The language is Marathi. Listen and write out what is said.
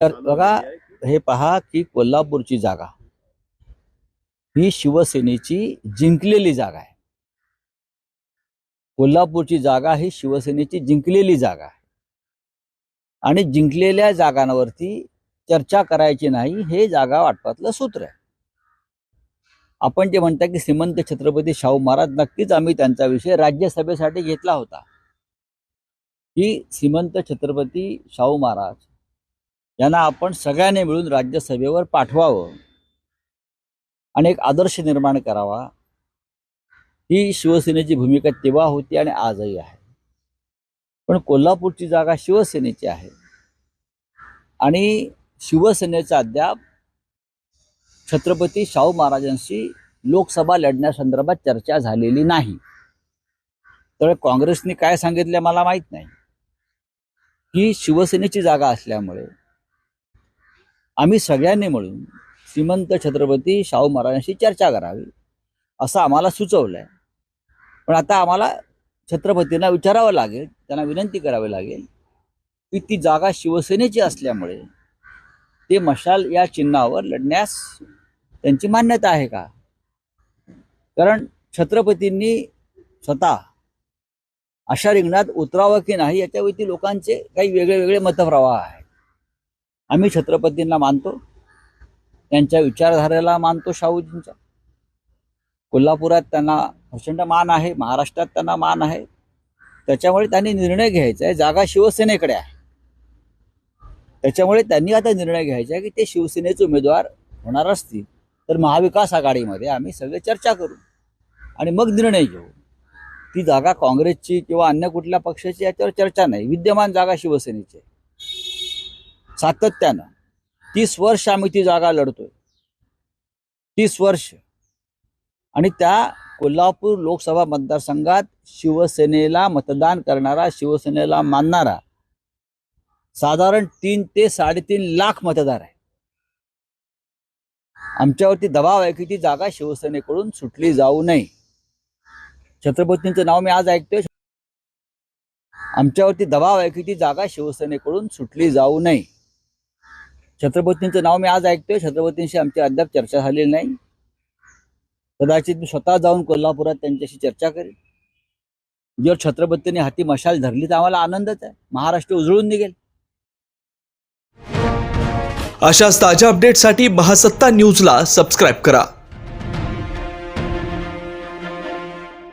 तर बघा हे पहा की कोल्हापूरची जागा. ही शिवसेनेची जिंकलेली जागा आहे. कोल्हापूरची जागा ही शिवसेनेची जिंकलेली जागा आहे. आणि जिंकलेल्या जागांवरती चर्चा करायची नाही हे जागा वाटपातलं सूत्र आहे. आपण जे म्हणता की श्रीमंत छत्रपती शाहू महाराज नक्कीच आम्ही त्यांचा विषय राज्यसभेसाठी घेतला होता. की श्रीमंत छत्रपती शाहू महाराज यांना आपण सगळ्यांनी मिळून राज्यसभेवर पाठवावं. आणि एक आदर्श निर्माण करावा. ही शिवसेनेची भूमिका तेव्हा होती आणि आजही आहे. पण कोल्हापूरची जागा शिवसेनेची आहे. आणि शिवसेनेचा अद्याप छत्रपती शाहू महाराजांशी लोकसभा लढण्यासंदर्भात चर्चा झालेली नाही. तर काँग्रेसने काय सांगितलं मला माहीत नाही. ही शिवसेनेची जागा असल्यामुळे आम्ही सगळ्यांनी मिळून श्रीमंत छत्रपती शाहू महाराजांशी चर्चा करावी असं आम्हाला सुचवलं आहे पण आता आम्हाला छत्रपतींना विचारावं लागेल त्यांना विनंती करावी लागेल की ती जागा शिवसेनेची असल्यामुळे ते मशाल या चिन्हावर लढण्यास त्यांची मान्यता आहे का? कारण छत्रपतींनी स्वतः अशा रिंगणात उतरावं की नाही याच्यावरती लोकांचे काही वेगळे वेगळे मतप्रवाह आहेत. आम्ही छत्रपतींना मानतो त्यांच्या विचारधारेला मानतो शाहूजींच्या कोल्हापुरात त्यांना प्रचंड मान आहे महाराष्ट्रात त्यांना मान आहे. त्याच्यामुळे त्यांनी निर्णय घ्यायचा आहे जागा शिवसेनेकडे आहे. त्याच्यामुळे त्यांनी आता निर्णय घ्यायचा आहे की ते शिवसेनेचे उमेदवार होणार असतील. तर महाविकास आघाडीमध्ये आम्ही सगळे चर्चा करू आणि मग निर्णय घेऊ. ती जागा काँग्रेसची किंवा अन्य कुठल्या पक्षाची याच्यावर चर्चा नाही. विद्यमान जागा शिवसेनेची आहे. सातत्यानं तीस वर्ष आम्ही ती जागा लढतोय. तीस वर्ष. आणि त्या कोल्हापूर लोकसभा मतदारसंघात शिवसेनेला मतदान करणारा शिवसेनेला मानणारा साधारण तीन ते साडेतीन लाख मतदार आहे. आमच्यावरती दबाव आहे की ती जागा शिवसेनेकडून सुटली जाऊ नये. छत्रपतींचं नाव मी आज ऐकतोय. आमच्यावरती दबाव आहे की ती जागा शिवसेनेकडून सुटली जाऊ नये. छत्रपतींचं नाव मी आज ऐकतोय. छत्रपतींशी आमची अद्याप चर्चा झालेली नाही. कदाचित मी स्वतः जाऊन कोल्हापुरात त्यांच्याशी चर्चा करेन. जर छत्रपतींनी हाती मशाल धरली तर आम्हाला आनंदच आहे. महाराष्ट्र उजळून निघेल. अशाच ताज्या अपडेटसाठी महासत्ता न्यूजला सबस्क्राईब करा.